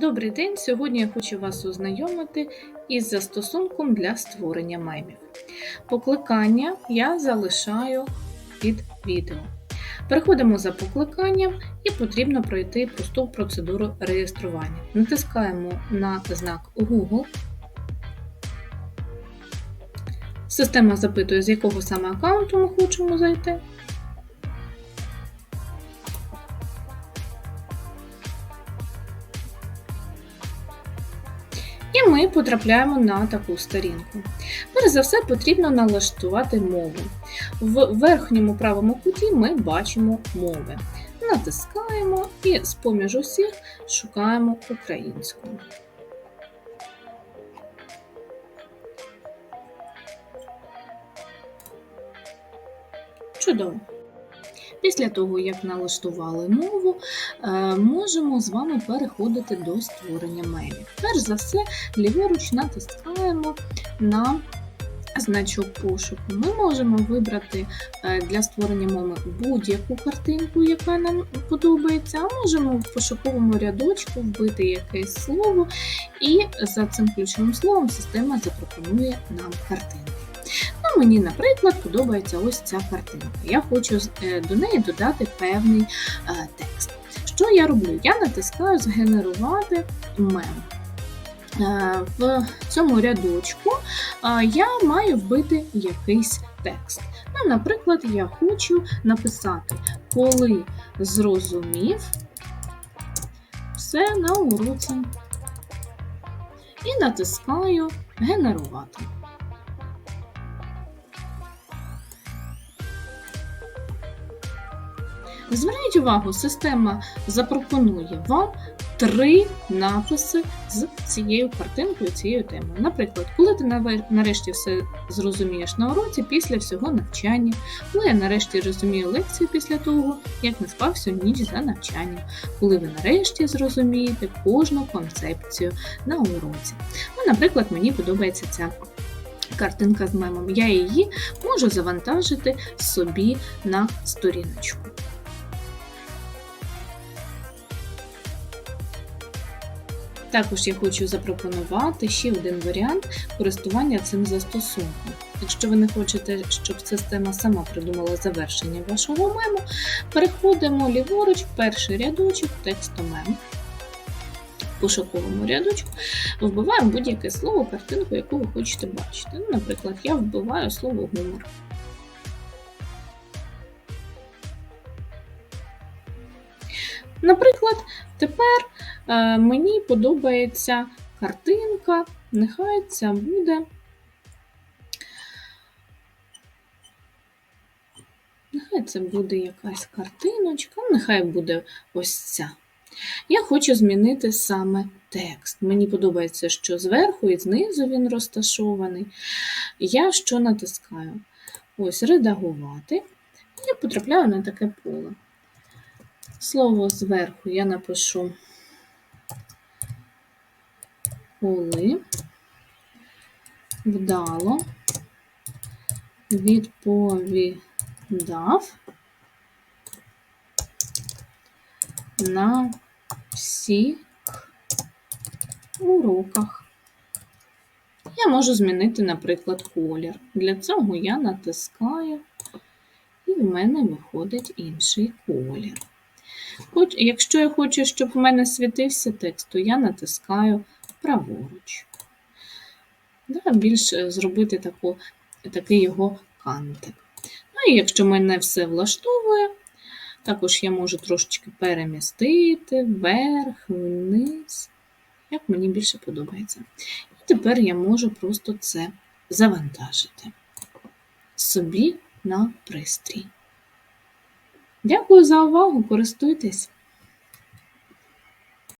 Добрий день! Сьогодні я хочу вас ознайомити із застосунком для створення мемів. Покликання я залишаю під відео. Переходимо за покликанням і потрібно пройти просту процедуру реєстрування. Натискаємо на знак Google. Система запитує, з якого саме аккаунту ми хочемо зайти. І ми потрапляємо на таку сторінку. Перш за все, потрібно налаштувати мову. В верхньому правому куті ми бачимо мови. Натискаємо і з поміж усіх шукаємо українську. Чудово! Після того, як налаштували мову, е, можемо з вами переходити до створення мемів. Перш за все, ліворуч натискаємо на значок пошуку. Ми можемо вибрати е, для створення мови будь-яку картинку, яка нам подобається, а можемо в пошуковому рядочку вбити якесь слово, і за цим ключовим словом система запропонує нам картинку. Мені, наприклад, подобається ось ця картинка. Я хочу е, до неї додати певний е, текст. Що я роблю? Я натискаю Згенерувати мем. Е, в цьому рядочку я маю вбити якийсь текст. Ну, Наприклад, я хочу написати, коли зрозумів все на уроці. І натискаю Генерувати. Зверніть увагу, система запропонує вам три написи з цією картинкою, цією темою. Наприклад, коли ти нарешті все зрозумієш на уроці після всього навчання, коли я нарешті розумію лекцію після того, як не спав всю ніч за навчанням, коли ви нарешті зрозумієте кожну концепцію на уроці. Ну, Наприклад, мені подобається ця. Картинка з мемом. Я її можу завантажити собі на сторіночку. Також я хочу запропонувати ще один варіант користування цим застосунком. Якщо ви не хочете, щоб система сама придумала завершення вашого мему, переходимо ліворуч, в перший рядочок тексту мем. В пошуковому рядочку вбиваємо будь-яке слово, картинку, яку ви хочете бачити. Ну, Наприклад, я вбиваю слово гумор. Наприклад, тепер е, мені подобається картинка, нехай це буде. Нехай це буде якась картиночка, нехай буде ось ця. Я хочу змінити саме текст. Мені подобається, що зверху і знизу він розташований. Я що натискаю? Ось редагувати, і потрапляю на таке поле. Слово зверху я напишу коли вдало відповідав на всіх уроках. Я можу змінити, наприклад, колір. Для цього я натискаю, і в мене виходить інший колір. Хоч, Якщо я хочу, щоб в мене світився текст, то я натискаю праворуч. Да, Більш зробити таку, такий його кантик. Ну і якщо мене все влаштовує, також я можу трошечки перемістити вверх, вниз, як мені більше подобається. І тепер я можу просто це завантажити собі на пристрій. Дякую за увагу! Користуйтесь!